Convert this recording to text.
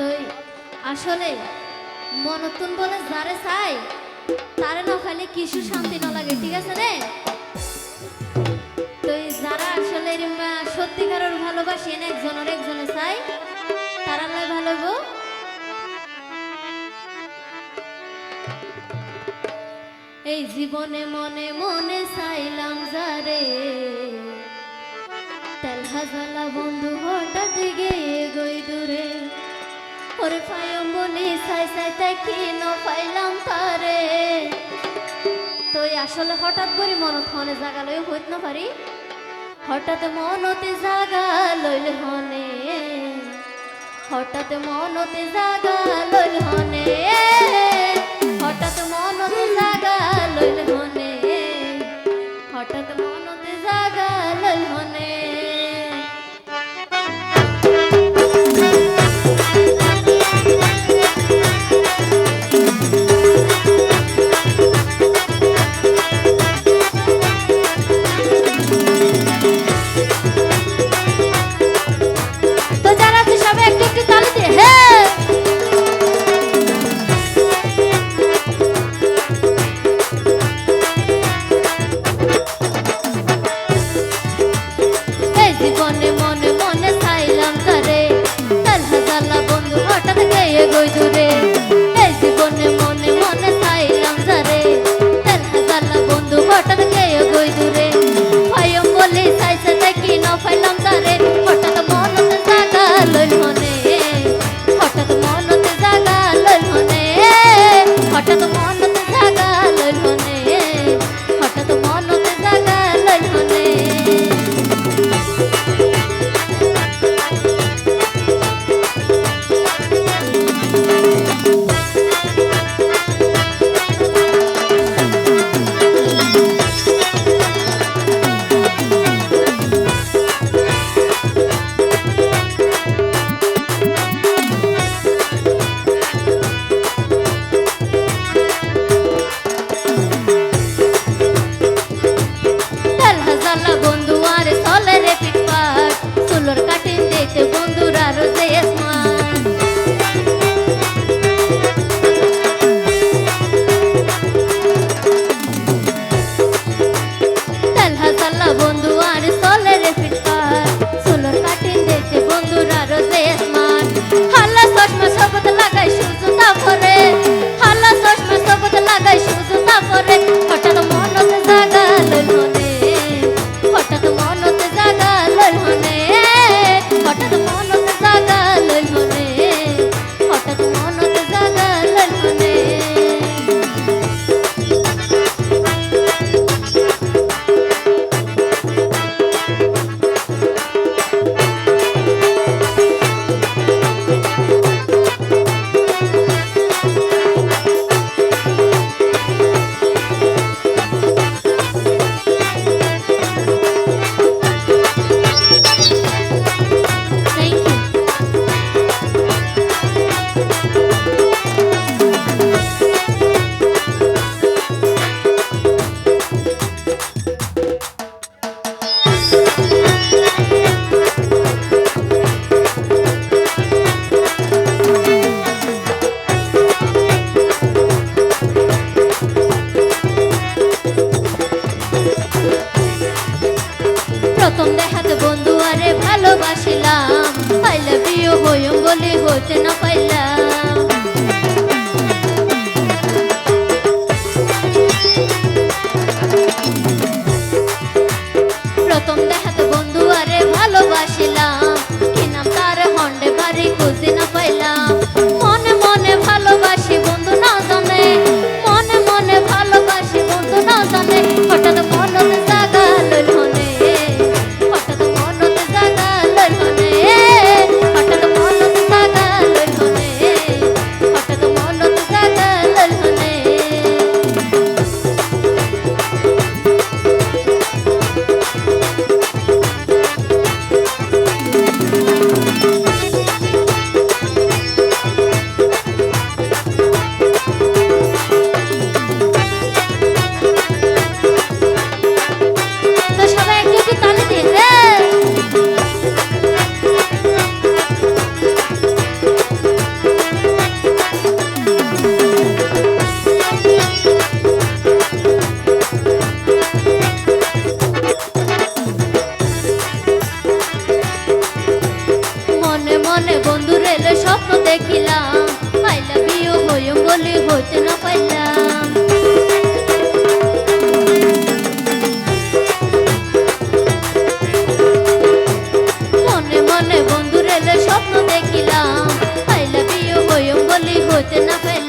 তো আসলে, মনতুন বলে যারে চাই, তারে না খালি কিছু শান্তি না লাগে ঠিক আছে রে তো এই যারা আসলে সত্যিকারের ভালোবাসি না একজনের একজনে চাই, তারা লাই ভালো গো। এই জীবনে মনে মনে চাইলাম যারে তেল হাজালা বন্ধু হঠাৎ গিয়ে গই দূরে। ওরে পাইম বলি চাই চাই তাই কি ন পাইলাম তারে। তো আসলে হঠাৎ করে মনত হনে জাগা লই হইত না পারি। হঠাৎ মনতে জাগা লইল হনে। হঠাৎ মনতে জাগা লইল হনে। জীবনে মনে মনে চাইলাম তারে। তার হাজালা বন্ধু হঠাৎ গেয়ে গই দূরে? প্রথম দেখাতে বন্ধু আরে ভালোবাসিলাম। আই লাভ ইউ হইম বলে হইতে না পাইলাম বলি হইতে